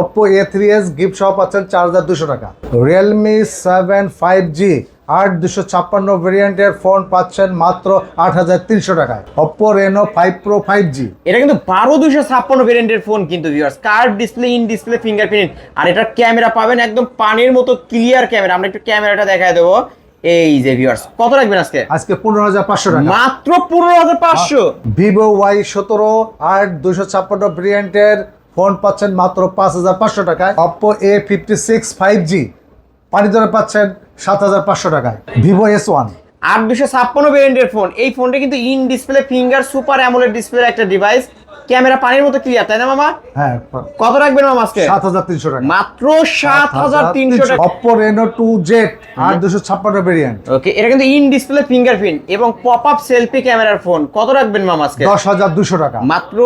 Oppo A three S gift সহ পাচ্ছেন চার হাজার দুশো টাকা। রিয়েলমি সেভেন ফাইভ জি আট দুশো ছাপ্পান্ন ভেরিয়েন্টের ফোন পাচ্ছেন মাত্র আট হাজার তিনশো টাকায়। Oppo Reno five pro five G এটা কিন্তু বারো দুশো ছাপ্পান্ন ভেরিয়েন্টের ফোন কিন্তু viewers curve display in display fingerprint আর এটার ক্যামেরা পাবেন একদম পানির মতো ক্লিয়ার ক্যামেরা আমরা একটু ক্যামেরাটা দেখায় দেবো। এই যে ভিউয়ার্স কত রাখবেন আজকে? আজকে পনেরো হাজার পাঁচশো টাকা। মাত্র পনেরো হাজার পাঁচশো। ভিভো ওয়াই সতেরো আট দুশো ছাপ্পান্ন ভেরিয়েন্টের ফোন পাচ্ছেন মাত্র পাঁচ হাজার পাঁচশো টাকায়। Oppo A fifty six five G পানি দরে পাচ্ছেন সাত হাজার পাঁচশো টাকায়। ভিভো এস ওয়ান আট দুশো ছাপ্পান্ন ভেরিয়েন্টের ফোন এই ফোনটা কিন্তু in display finger super AMOLED display একটা ডিভাইস ক্যামেরা পানির মতো ক্লিয়ার তাই না মামা? হ্যাঁ কত রাখবেন মামা আজকে? সাত হাজার তিনশো টাকা। মাত্র সাত হাজার তিনশো টাকা। জেড আট দুশো ছাপ্পান্ন ভেরিয়েন্ট ওকে এটা কিন্তু ইন ডিসপ্লে ফিঙ্গারপ্রিন্ট এবং পপ আপ সেলফি ক্যামেরার ফোন কত রাখবেন মামা আজকে? দশ হাজার দুশো টাকা। মাত্র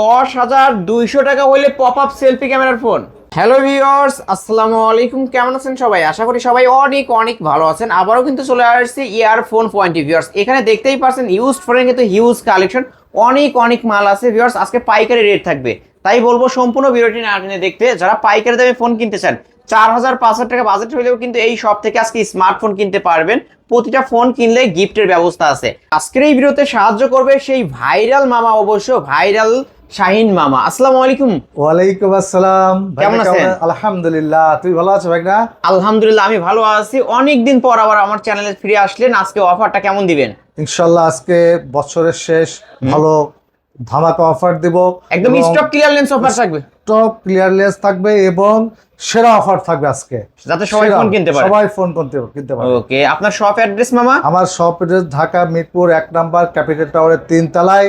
দশ হাজার দুইশো টাকা হইলে পপ আপ সেলফি ক্যামেরার ফোন হ্যালো ভিউয়ার্স আসসালামু আলাইকুম। কেমন আছেন সবাই? আশা করি সবাই অনেক অনেক ভালো আছেন। আবারও কিন্তু চলে আসছে ইয়ারফোন পয়েন্ট ভিউয়ার্স এখানে দেখতেই পারছেন ইউজ ফোনের কিন্তু হিউজ কালেকশন অনেক অনেক মাল আছে ভিউয়ার্স আজকে পাইকারি রেট থাকবে। তাই বলব সম্পূর্ণ ভিডিওটি না টেনে দেখতে, যারা পাইকারি দামে ফোন কিনতে চান, চার হাজার পাঁচ হাজার টাকা বাজেট হলেও কিন্তু এই সব থেকে আজকে স্মার্টফোন কিনতে পারবেন। প্রতিটা ফোন কিনলে গিফটের ব্যবস্থা আছে। আজকের এই ভিডিওতে সাহায্য করবে সেই ভাইরাল মামা অবশ্য ভাইরাল শাহিন মামা আসসালামু আলাইকুম। ওয়ালাইকুম আসসালাম। কেমন আছেন? আলহামদুলিল্লাহ তুই ভালো আছো ভাই না আলহামদুলিল্লাহ আমি ভালো আছি। অনেকদিন পর আবার আমার চ্যানেলে ফিরে আসলেন। আজকে অফারটা কেমন দিবেন? ইনশাল্লাহ আজকে বছরের শেষ ভালো ধামাকা অফার দিব। একদম স্টক ক্লিয়ারেন্স অফার থাকবে। স্টক ক্লিয়ারলেস থাকবে এবং সেরা অফার থাকবে আজকে। যাতে সবাই ফোন কিনতে পারে। সবাই ফোন কিনতে কিনতে পারে। ওকে আপনার শপ অ্যাড্রেস মামা? আমার শপ এড্রেস ঢাকা মিরপুর এক নাম্বার ক্যাপিটাল টাওয়ারের তিন তলায়।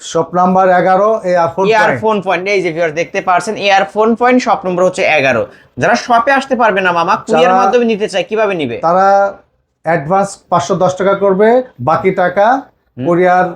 শপ নাম্বার এগারো এয়ারফোন ইয়ারফোন পয়েন্ট এই যে ভিউয়ার দেখতে পারছেন ইয়ারফোন পয়েন্ট শপ নম্বর হচ্ছে এগারো। যারা শপে আসতে পারবে না মামা কুরিয়ার মাধ্যমে নিতে চায় কীভাবে নিবে? তারা অ্যাডভান্স পাঁচশো দশ টাকা করবে বাকি টাকা কোরিয়ার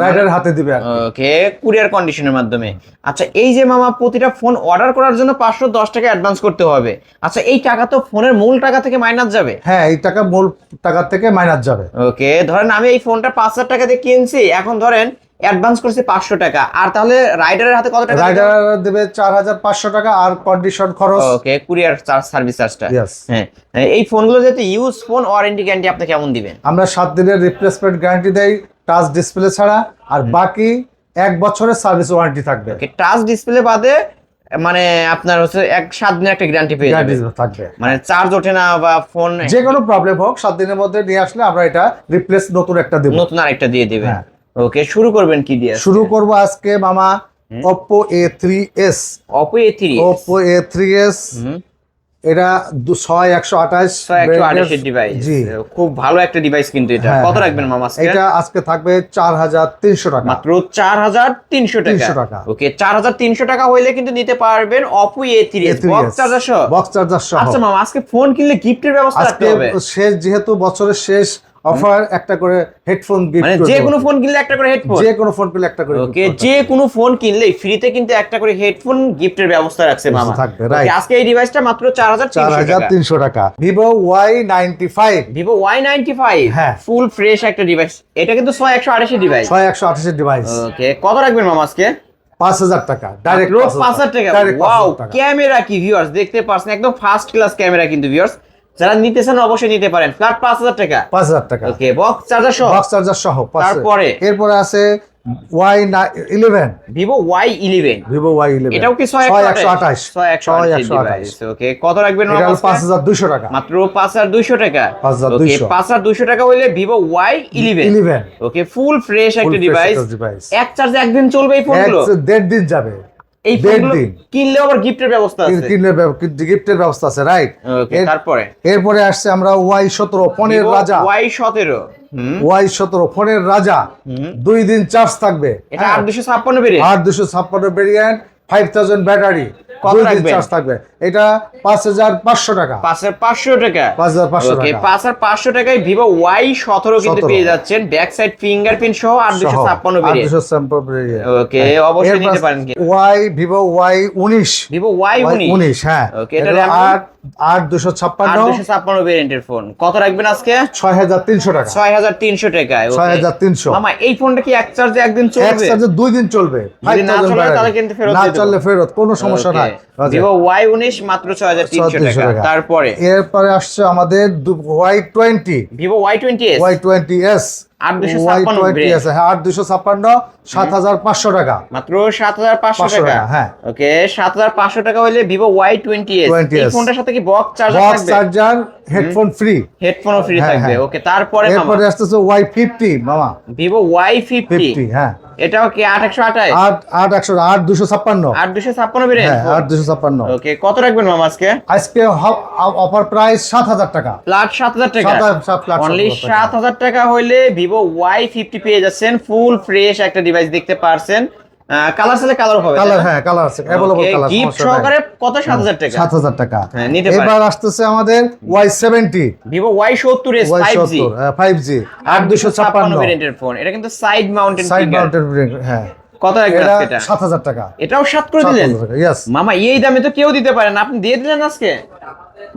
রাইডার হাতে দিবে ওকে কুরিয়ার কন্ডিশনের মাধ্যমে। আচ্ছা এই যে মামা প্রতিটা ফোন অর্ডার করার জন্য পাঁচশো দশ টাকা অ্যাডভান্স করতে হবে। আচ্ছা এই টাকা তো ফোনের মূল টাকা থেকে মাইনাস যাবে? হ্যাঁ এই টাকা মূল টাকা থেকে মাইনাস যাবে। ওকে ধরেন আমি এই ফোনটা পাঁচ হাজার টাকা দিয়ে কিনছি এখন ধরেন অ্যাডভান্স করছি পাঁচশো টাকা। আর তাহলে রাইডারের হাতে কত টাকা রাইডার দেবে? চার হাজার পাঁচশো টাকা আর কন্ডিশন খরচ। ওকে কুরিয়ার চার্জ সার্ভিস চার্জটা. হ্যাঁ এই ফোনগুলো যেহেতু ইউজ ফোন ওয়ারেন্টি গ্যারান্টি আপনি কেমন দিবেন? আমরা সাত দিনের রিপ্লেসমেন্ট গ্যারান্টি দেই টাচ ডিসপ্লে ছাড়া আর বাকি এক বছরের সার্ভিস ওয়ারেন্টি থাকবে। ওকে টাচ ডিসপ্লে বাদে মানে আপনার হচ্ছে এক সাত দিনের একটা গ্যারান্টি পেয়ে থাকবে। মানে চার্জ ওঠে না বা ফোন যে কোনো প্রবলেম হোক সাত দিনের মধ্যে নিয়ে আসলে আমরা এটা রিপ্লেস নতুন একটা দেবো। নতুন আরেকটা দিয়ে দিবেন। হ্যাঁ। ওকে শুরু করবেন কি দিয়ে শুরু করব আজকে মামা A three Oppo A three S এটা দু- ছয় একশো আঠাশ ডিভাইস জি। খুব ভালো একটা ডিভাইস কিন্তু এটা। হ্যাঁ, কত হ্যাঁ, রাখবেন মামা আজকে? এটা আজকে থাকবে চার হাজার তিনশো টাকা। মাত্র চার হাজার তিনশো টাকা। 300 টাকা। ওকে চার হাজার তিনশো টাকা হইলে কিন্তু নিতে পারবেন অপো এ বক্স চার্জার সহ? বক্স চার্জার সহ। আচ্ছা মামা আজকে ফোন কিনলে গিফটের ব্যবস্থা আজকে শেষ যেহেতু বছরের শেষ অফার একটা করে হেডফোন মানে গিফট যে কোনো ফোন কিনলে একটা করে হেডফোন যে কোনো ফোন পেলে একটা করে ওকে যে কোনো ফোন কিনলেই ফ্রিতে কিন্তু একটা করে হেডফোন গিফটের ব্যবস্থা রাখছে মামা। থাকবে, right. আজকে এই ডিভাইসটা মাত্র চার হাজার চার হাজার তিনশো টাকা। ভিভো ওয়াই নাইনটি ফাইভ হ্যাঁ। ফুল ফ্রেশ একটা ডিভাইস এটা কিন্তু ছয় একশো আঠাশি ডিভাইস ছয় একশো আঠাশের ডিভাইস ওকে কত রাখবেন মামা আজকে? পাঁচ হাজার টাকা। ডাইরেক্ট পাঁচ হাজার টাকা। ওয়াও ক্যামেরা কি ভিউয়ার্স দেখতে পাচ্ছেন একদম ফার্স্ট ক্লাস ক্যামেরা কিন্তু ভিউয়ার্স যারা নিতে চান অবশ্যই নিতে পারেন। ফ্ল্যাট পাঁচ হাজার টাকা। পাঁচ হাজার টাকা। ওকে বক্স চার্জার সহ? বক্স চার্জার সহ তারপরে? এরপরে আছে Y eleven Vivo Y eleven Vivo Y eleven এটাও কি ছয় একশো আঠাশ? ছয় একশো আঠাশ ওকে কত রাখবেন পাঁচ হাজার দুশো টাকা। মাত্র পাঁচ হাজার দুইশো টাকা। 5,200 ওকে পাঁচ হাজার দুইশো টাকা হইলে Vivo Y eleven eleven okay full fresh একটা ডিভাইস ডিভাইস এক চার্জে একদিন চলবে এই ফোনগুলো দেড় দিন যাবে। এই দিন। কিনলেও আবার গিফটের ব্যবস্থা আছে। কিনলে গিফটের ব্যবস্থা আছে রাইট তারপরে? এরপরে আসছে আমরা ওয়াই সতেরো ফোনের রাজা। ওয়াই সতেরো ওয়াই সতেরো ফোনের রাজা। দুই দিন চার্জ থাকবে। এটা আট দুশো ছাপ্পান্ন বেরিয়ে আট দুশো ছাপ্পান্ন ভেরিয়েন্ট ফাইভ থাউজেন্ড ব্যাটারি কত দুই দিন চার্জ থাকবে। এটা পাঁচ হাজার পাঁচশো টাকা। পাঁচ হাজার পাঁচশো টাকা। পাঁচ হাজার পাঁচশো টাকা। পাঁচ হাজার পাঁচশো টাকায় ভিভো ওয়াই সতেরো কিন্তু পেয়ে যাচ্ছেন। ব্যাক সাইড ফিঙ্গারপ্রিন্ট সহ আট দুশো ছাপ্পান্ন ওকে অবশ্যই নিতে পারেন ওয়াই ভিভো ওয়াই উনিশ। ভিভো ওয়াই উনিশ। হ্যাঁ। Okay, এটা আট আট দুশো ছাপ্পান্ন। দুশো ছাপ্পান্ন ভেরিয়েন্টের ফোন কত রাখবেন আজকে? ছয় হাজার তিনশো টাকা। ছয় হাজার তিনশো টাকায় ছয় হাজার তিনশো। মামা এই ফোনটা কি এক চার্জে একদিন এক চার্জে দুই দিন চলবে। না চলে তাহলে কিন্তু ফেরত না চললে ফেরত কোনো সমস্যা নাই। ভিভো ওয়াই উনিশ মাত্র ছয় হাজার তিনশো টাকা। তারপরে? এরপরে আসছে আমাদের Y twenty Vivo Y twenty Y twenty S 8256 twenty brand। S আট দুশো ছাপ্পান্ন সাত হাজার পাঁচশো টাকা। মাত্র সাত হাজার পাঁচশো টাকা। হ্যাঁ। ওকে সাত হাজার পাঁচশো টাকা হলে Vivo Y twenty S 20s এই ফোনটার সাথে কি box charger box charger headphone free হেডফোনও free থাকবে। ওকে তারপরে আসতেছে ওয়াই ফিফটি মামা। ভিভো ওয়াই ফিফটি হ্যাঁ। এটাও কি ছাপ্পান্ন। আট দুশো ছাপ্পান্ন বেরিয়ে হ্যাঁ আট দুশো ছাপ্পান্ন। ওকে কত রাখবেন মামা আজকে? আজকে অফার প্রাইস সাত হাজার টাকা। ফ্ল্যাট সাত হাজার টাকা? সাত হাজার- সাত লাখ অনলি টাকা। হইলে ভিভো ওয়াই ফিফটি পেয়ে যাচ্ছেন। ফুল ফ্রেশ একটা ডিভাইস দেখতে পারছেন। কালার সাথে কালার হবে কালার হ্যাঁ কালার আছে। অ্যাভেলেবল কালার গিফট সহকারে কত? সাত হাজার টাকা। সাত হাজার টাকা। হ্যাঁ, নিতে পারেন। এবার আসতেছে আমাদের ওয়াই সেভেন্টি ভিভো ওয়াই সত্তর এস ওয়াই ফাইভ জি সত্তর ফাইভ জি আট দুশো ছাপ্পান্ন। ভেরিয়েন্টের ফোন এটা কিন্তু সাইড মাউন্টেন সাইড মাউন্টেন হ্যাঁ। কত রাখবেন এটা আজকে এটা সাত হাজার টাকা। এটাও সাত করে দিলেন? টাকা মামা এই দামে তো কেউ দিতে পারেন আপনি দিয়ে দিলেন আজকে?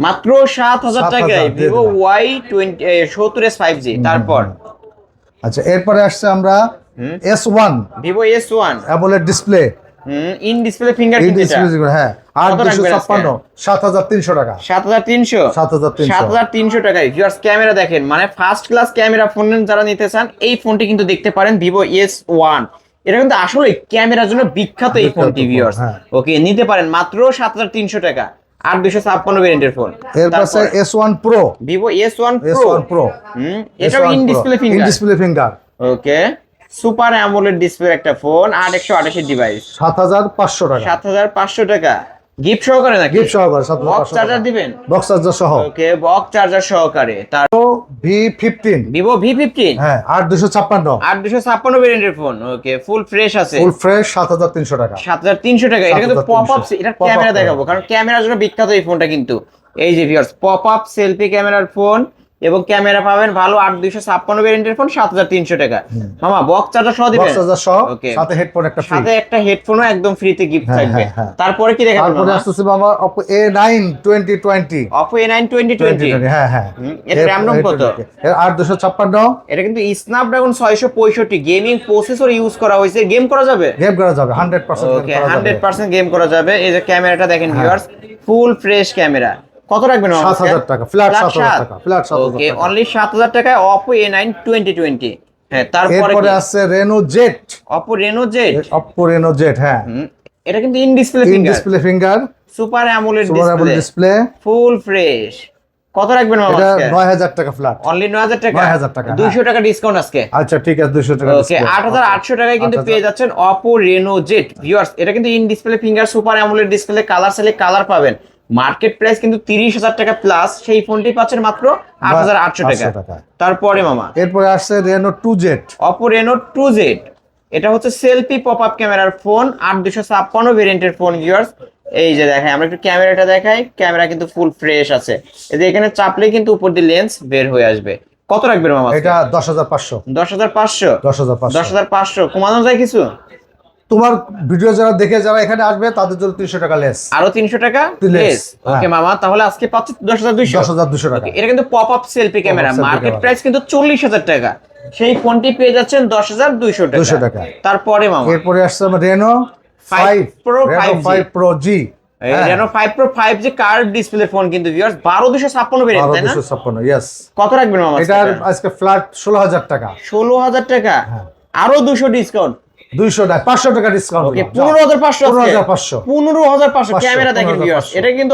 মাত্র সাত হাজার 7,000 টাকায় টোয়েন্টি সত্তর এস ফাইভ জি তারপর? আচ্ছা এরপরে আসছে আমরা S one Vivo S one অ্যাবলের display in display finger এই ডিসপ্লে হ্যাঁ। আট দুশো ছাপ্পান্ন সাত হাজার তিনশো টাকা। সাত হাজার তিনশো? 7,300 সাত হাজার তিনশো টাকায়। ভিউয়ার্স ক্যামেরা দেখেন মানে ফার্স্ট ক্লাস ক্যামেরা ফোন যারা নিতে চান এই ফোনটি কিন্তু দেখতে পারেন ভিভো এস ওয়ান এটা কিন্তু আসলে ক্যামেরার জন্য বিখ্যাত এই ফোনটি ফোন, ভিউয়ার্স। ওকে নিতে পারেন মাত্র সাত হাজার তিনশো টাকা। আর দুশো ছাপ্পান্ন ভেরিয়েন্টের ফোন এর পাশে S one pro Vivo S one S pro one pro এটাও in display finger in display finger okay super AMOLED display একটা ফোন আট একশো আঠাশের ডিভাইস সাত হাজার পাঁচশো টাকা। সাত হাজার পাঁচশো টাকা। গিফট সহকারে নাকি? গিফট সহকারে সাত হাজার বক্স চার্জার দিবেন? বক্স চার্জার সহ। ওকে বক্স চার্জার সহকারে। তার V fifteen Vivo V fifteen হ্যাঁ আট দুশো ছাপ্পান্ন। আট দুশো ছাপ্পান্ন ভেরিয়েন্টের ফোন ওকে ফুল ফ্রেশ আছে। ফুল ফ্রেশ সাত হাজার তিনশো টাকা। সাত হাজার তিনশো টাকা এটা কিন্তু পপ আপ এটা ক্যামেরা দেখাবো কারণ ক্যামেরার জন্য বিখ্যাত এই ফোনটা কিন্তু। এই যে ভিউয়ার্স পপ আপ সেলফি ক্যামেরার ফোন এবং ক্যামেরা পাবেন ভালো আট দুইশো ছাপ্পান্ন ভেরিয়েন্টের ফোন সাত হাজার তিনশো টাকা। মামা বক্স চার্জার সহ দিবেন? বক্স চার্জার সহ সাথে হেডফোন একটা ফ্রি সাথে একটা হেডফোনও একদম ফ্রিতে গিফট হ্যাঁ, থাকবে। হ্যাঁ, হ্যাঁ। তারপরে কি দেখাবেন তারপরে আসতেছে বাবা Oppo A nine twenty twenty Oppo A nine twenty twenty হ্যাঁ হ্যাঁ। এর RAM ROM কত? এর আট দুশো ছাপ্পান্ন। এটা কিন্তু স্ন্যাপড্রাগন ছয়শো পঁয়ষট্টি। গেমিং প্রসেসর ইউজ করা হয়েছে। গেম করা যাবে? গেম করা যাবে hundred percent okay hundred percent game করা যাবে। এই যে ক্যামেরাটা দেখেন ভিউয়ার্স ফুল ফ্রেশ ক্যামেরা। কত রাখবেন সাত হাজার টাকা। ফ্ল্যাট সাত হাজার টাকা ফ্ল্যাট সাত ওকে হাজার টাকা। অনলি সাত হাজার টাকায় Oppo A nine twenty twenty হ্যাঁ তারপরে আছে Reno Z Oppo Reno Z Oppo Reno Z হ্যাঁ। এটা কিন্তু in display in finger display finger super AMOLED display display full fresh কত রাখবেন মামা এটা আজকে? নয় হাজার টাকা ফ্ল্যাট অনলি নয় হাজার টাকা? 9,000 টাকা, দুইশো টাকা ডিসকাউন্ট আজকে। আচ্ছা ঠিক আছে দুশো টাকা ওকে আট হাজার আটশো টাকায় কিন্তু পেয়ে যাচ্ছেন অপো রেনো জেট ভিউয়ার্স এটা কিন্তু in display finger super AMOLED display colour সেলে কালার পাবেন। মার্কেট প্রাইস কিন্তু তিরিশ হাজার টাকা প্লাস সেই ফোনটি পাচ্ছেন মাত্র আট হাজার আটশো টাকা। তারপরে মামা? এরপরে আসছে Reno two Z Oppo Reno two Z এটা হচ্ছে সেলফি পপ আপ ক্যামেরার ফোন আট দুশো ছাপ্পান্ন ভেরিয়েন্টের ফোন ভিউয়ার্স এই যে দেখাই আমরা একটু ক্যামেরাটা দেখাই। ক্যামেরা কিন্তু ফুল ফ্রেশ আছে। এই যে এখানে চাপলে কিন্তু উপর দিয়ে লেন্স বের হয়ে আসবে। কত রাখবেন মামা? এটা দশ হাজার পাঁচশো। দশ হাজার পাঁচশো। দশ হাজার পাঁচশো। দশ হাজার পাঁচশো। কমানো যায় কিছু? তোমার ভিডিও যারা দেখে যারা এখানে আসবে তাদের জন্য তিনশো টাকা লেস আরও তিনশো টাকা? লেস ওকে হ্যাঁ। মামা তাহলে আজকে পাচ্ছি দশ হাজার দুইশো। দশ হাজার দুশো টাকা। এটা কিন্তু pop up selfie camera market price কিন্তু চল্লিশ হাজার টাকা। সেই ফোনটি পেয়ে যাচ্ছেন দশ হাজার দুইশো 200 টাকা টাকা। তারপরে মামা। এরপরে আসছে আমার Reno five 5G five pro G Reno five pro five G curved display phone কিন্তু ভিউয়ার্স বারো দুশো ছাপ্পান্ন বেরিয়ে বারো তাই না? দুশো ছাপ্পান্ন ইয়েস কত রাখবেন মামা আজকে? ফ্ল্যাট ষোলো হাজার টাকা। ষোলো হাজার টাকা? হ্যাঁ। আরও দুশো ডিসকাউন্ট দুইশো টাকা পাঁচশো টাকা ডিসকাউন্ট ওকে পনেরো হাজার পাঁচশো পাঁচশো। পনেরো হাজার পাঁচশো ক্যামেরা দেখেন ভিউয়ার্স এটা কিন্তু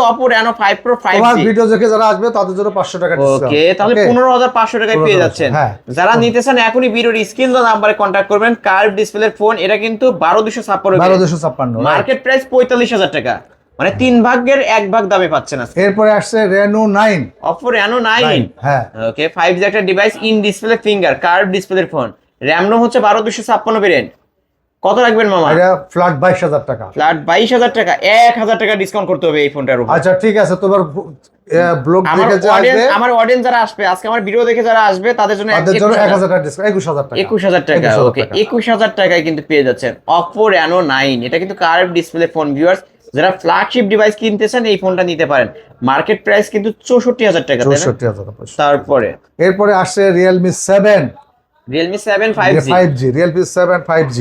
ফাইভ প্রো ফাইভ তোমার ভিডিও দেখে যারা আসবে তাদের জন্য পাঁচশো টাকা ডিসকাউন্ট ওকে তাহলে পনেরো হাজার পাঁচশো টাকায় পেয়ে 15,500 যাচ্ছেন। হ্যাঁ। যারা নিতে চান এখনই ভিডিওর স্ক্রিন নাম্বারে কন্ট্যাক্ট করবেন। কার্ভ ডিসপ্লের ফোন এটা কিন্তু বারো দুশো ছাপ্পান্ন বারো দুশো ছাপ্পান্ন মার্কেট প্রাইস পঁয়তাল্লিশ হাজার টাকা। মানে তিন ভাগের এক ভাগ দামে পাচ্ছেন আজকে। এরপরে আসছে Reno nine Oppo Reno nine হ্যাঁ। ওকে ফাইভ জি একটা device in display finger curve ডিসপ্লের ফোন র্যাম হচ্ছে বারো দুশো ছাপ্পান্ন ভেরিয়েন্ট কত রাখবেন মামা? এটা ফ্ল্যাট বাইশ হাজার টাকা। ফ্ল্যাট বাইশ হাজার টাকা এক হাজার টাকা ডিসকাউন্ট করতে হবে এই ফোনটার উপর। আচ্ছা ঠিক আছে তোমার ব্লগ দেখে যারা আসবে আমার অডিয়েন্স যারা আসবে আজকে আমার ভিডিও দেখে যারা আসবে তাদের জন্য তাদের জন্য 1000 টাকা ডিসকাউন্ট 21000 টাকা। 21000 টাকা ওকে 21000 টাকায় কিন্তু পেয়ে যাচ্ছেন Oppo Reno 9 এটা কিন্তু কার্ভ ডিসপ্লে ফোন ভিউয়ার্স যারা ফ্ল্যাগশিপ ডিভাইস কিনতে চান এই ফোনটা নিতে পারেন। মার্কেট প্রাইস কিন্তু 64000 টাকা 64000 তারপরে এরপরে আসছে Realme 7 Realme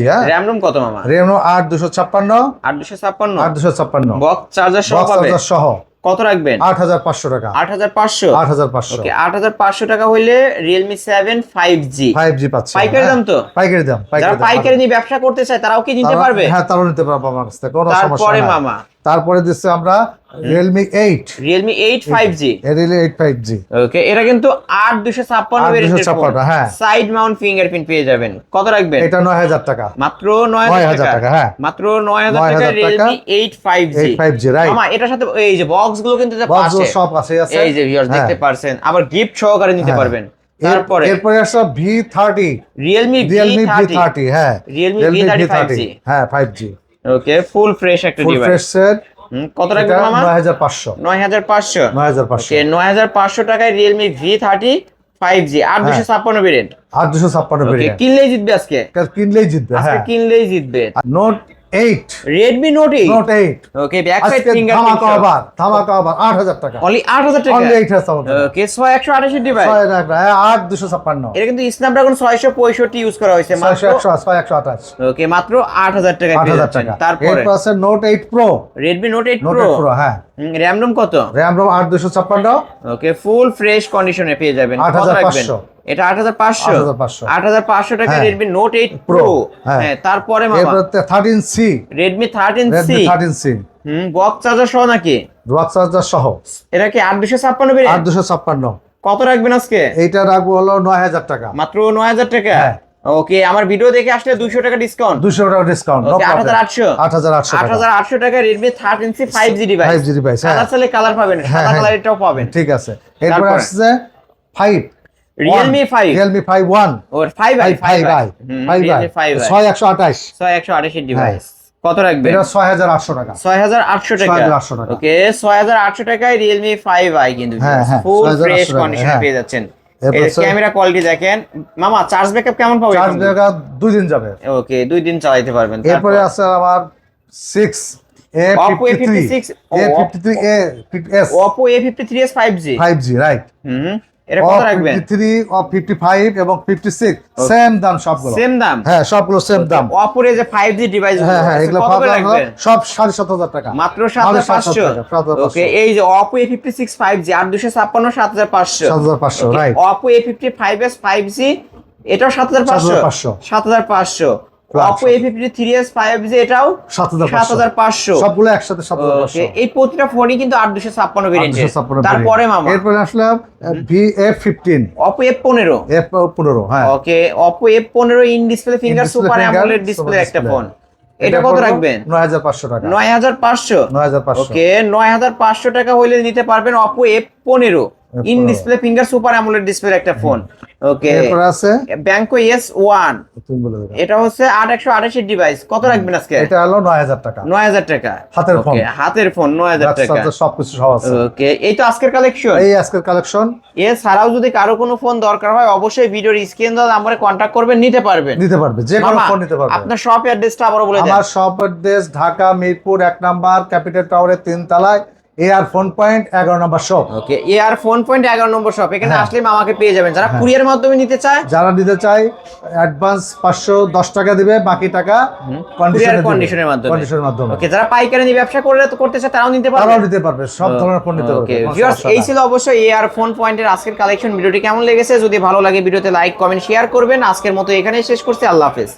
হ্যাঁ? কত মামা? RAM ROM 8256 8256 8256 বক্স চার্জার সহ পাবে? সহ। কত রাখবেন? 8500 টাকা। 8500 8500 ওকে 8500 টাকা হইলে Realme 7 পাচ্ছে। পাইকারি হ্যাঁ, দাম তো? পাইকারি দাম যারা পাইকারি নিয়ে ব্যবসা করতে চায় তারাও কি নিতে পারবে? হ্যাঁ তারাও নিতে পারবে আমার কোনো সমস্যা তারপরে মামা তারপরে দিচ্ছে আমরা Realme eight Realme eight five G Realme eight five G okay এটা কিন্তু আট দুশো ছাপ্পান্ন 8256 হ্যাঁ। সাইড মাউন্ট ফিঙ্গারপ্রিন্ট পেয়ে যাবেন। কত রাখবেন? এটা নয় হাজার টাকা। মাত্র নয় 9000 হাজার টাকা, হ্যাঁ। মাত্র নয় হাজার 9000 টাকা Realme five G eight five G right মামা এটার সাথে এই যে বক্সগুলো কিন্তু যে বক্স সব আছে আছে। এই যে ভিউয়ার্স হ্যাঁ। দেখতে পারছেন। আবার গিফট সহকারে নিতে হ্যাঁ। পারবেন। এর- তারপরে এরপরে আসছে V thirty Realme Realme V thirty thirty হ্যাঁ। Realme Realme V30 V30 হ্যাঁ five G okay full fresh একটা ফুল ডিভাইস ফ্রেশ সেট কত টাকা মামা? নয় হাজার পাঁচশো। নয় হাজার পাঁচশো। নয় হাজার পাঁচশো। ওকে নয় হাজার পাঁচশো টাকায় Realme V thirty five G আট দুশো হ্যাঁ। ভেরিয়েন্ট আট দুশো ছাপ্পান্ন ওকে ভেরিয়েন্ট কিনলেই জিতবে আজকে। কিনলেই জিতবে আজকে হ্যাঁ। কিনলেই জিতবে। Note eight Redmi note eight note eight okay back side finger ধামাকা আবার ধামাকা আবার আট হাজার টাকা। অনলি আট হাজার টাকা? অনলি এইট হাজার ওকে ছয় একশো আঠাশি ডিভাইস ছয় টাকা হ্যাঁ, আট দুশো ছাপ্পান্ন। এটা কিন্তু স্ন্যাপড্রাগন ছয়শো পঁয়ষট্টি ইউজ করা হয়েছে। মাত্র একশো ছয় একশো আঠাশ। ওকে মাত্র আট হাজার টাকা আট হাজার টাকা। তারপরে? এরপর আছে note eight pro Redmi note eight note pro eight pro হ্যাঁ। র্যাম রুম কত? আট দুশো ছাপ্পান্ন। ওকে ফুল ফ্রেশ কন্ডিশনে পেয়ে যাবেন। কত 8500 রাখবেন? এটা আট হাজার পাঁচশো। 8500 আট হাজার পাঁচশো টাকা হ্যাঁ। Redmi note eight pro Pro, হ্যাঁ। হ্যাঁ তারপরে মামা? এরপর thirteen C Redmi thirteen C thirteen C হুম বক্স চার্জার সহ নাকি? রোয়াক চার্জার সহ। এটা কি আট দুশো ছাপ্পান্ন আট দুশো ছাপ্পান্ন। কত রাখবেন আজকে? এইটা রাখব হলো নয় হাজার টাকা। মাত্র নয় হাজার টাকা? হ্যাঁ। ওকে আমার ভিডিও দেখে আসলে দুশো টাকা ডিসকাউন্ট দুশো টাকা ডিসকাউন্ট ওকে আট হাজার আটশো। আট হাজার আটশো আট টাকা হাজার আটশো টাকা Redmi thirteen C five G device five G device হ্যাঁ। কালার কালার পাবেন হ্যাঁ, সাদা হ্যাঁ। কালার এটাও পাবেন। ঠিক আছে। এরপরে? আসছে five Realme five Realme five one ওর five five five five five ছয় একশো আঠাশ। ছয় একশো আঠাশি ডিভাইস কত রাখবেন? এটা ছয় হাজার আটশো টাকা। ছয় হাজার আটশো টাকা। 6800 টাকা। ওকে ছয় হাজার আটশো টাকায় রিয়েলমি ফাইভ আই কিন্তু হ্যাঁ, হ্যাঁ, ফুল ফ্রেশ কন্ডিশনে হ্যাঁ। পেয়ে যাচ্ছেন। ক্যামেরা কোয়ালিটি দেখেন। মামা চার্জ ব্যাকআপ কেমন পাবে চার্জ জায়গা দুই দিন যাবে। ওকে দুই দিন চালাইতে পারবেন। এরপরে আছে আমার six A Oppo fifty three A53 A fifty three A S Oppo A53s 5G five G right হুম। এটা কত রাখবেন? ফিফটি থ্রি ও ফিফটি ফাইভ এবং ফিফটি সিক্স সেম দাম সবগুলো। সেম দাম? হ্যাঁ সবগুলো সেম দাম। এর যে 5G ডিভাইস হ্যাঁ হ্যাঁ এগুলো কত রাখবেন? সব সাড়ে সাত হাজার টাকা। মাত্র সাড়ে 7500 টাকা, 7500 ওকে এই যে Oppo A56 5G 8256 7500 সাত হাজার পাঁচশো। Okay, right Oppo A55s 5G এটাও 7500 7500 7500 Plus Oppo A53s 5G এটাও সাত হাজার 7500 সবগুলো একসাথে সাত হাজার ওকে এই প্রতিটা ফোনই কিন্তু 8256 ভেরিয়েন্টের তারপরে মামা। এরপরে F fifteen Oppo F15 F পনেরো হ্যাঁ। Okay Oppo F15 in display finger super AMOLED display একটা ফোন এটা কত রাখবেন? নয় হাজার পাঁচশো টাকা। 9500 নয় হাজার পাঁচশো। ওকে 9500 টাকা হইলে নিতে পারবেন Oppo F15 in display finger super AMOLED display একটা ফোন ওকে এরপরে আছে? ব্যাংকো S1 তুমি বলে দেবে এটা হচ্ছে 8128 ডিভাইস কত রাখবেন আজকে? এটা হলো নয় হাজার টাকা। 9000 টাকা। হাতের ফোন। ওকে হাতের ফোন 9000 টাকা। বাচ্চাদের সবকিছু সহ আছে। ওকে এই তো আজকের কালেকশন এই আজকের কালেকশন এছাড়াও যদি কারও কোনো ফোন দরকার হয় অবশ্যই ভিডিওর স্ক্রিন দাও নাম্বারে কন্ট্যাক্ট করবেন নিতে পারবেন। নিতে পারবে। যে কোনো ফোন নিতে পারবে। আপনার শপ অ্যাড্রেসটা আবারও বলে দেন। আমার শপ অ্যাড্রেস ঢাকা মিরপুর এক নাম্বার ক্যাপিটাল টাওয়ারের তিন তলায় এয়ার ফোন পয়েন্ট এগারো number shop okay air phone point এগারো নম্বর শপ এখানে হ্যাঁ। আসলে মামাকে পেয়ে যাবেন। যারা কুরিয়ার মাধ্যমে নিতে চায় যারা নিতে চাই অ্যাডভান্স পাঁচশো দশ টাকা দিবে বাকি টাকা কন্ডিশনের মাধ্যমে। কন্ডিশনের মাধ্যমে। ওকে যারা পাইকারি নিয়ে ব্যবসা করে করতে চায় তারাও নিতে তারাও পারবে নিতে পারবে সব ধরনের ফোন নিতে পারবে ওকে ভিউয়ার্স এই ছিল অবশ্যই এয়ার ফোন পয়েন্টের আজকের কালেকশন ভিডিওটি কেমন লেগেছে? যদি ভালো লাগে ভিডিওতে লাইক কমেন্ট শেয়ার করবেন। আজকের মতো এখানেই শেষ করছি। আল্লাহ হাফেজ।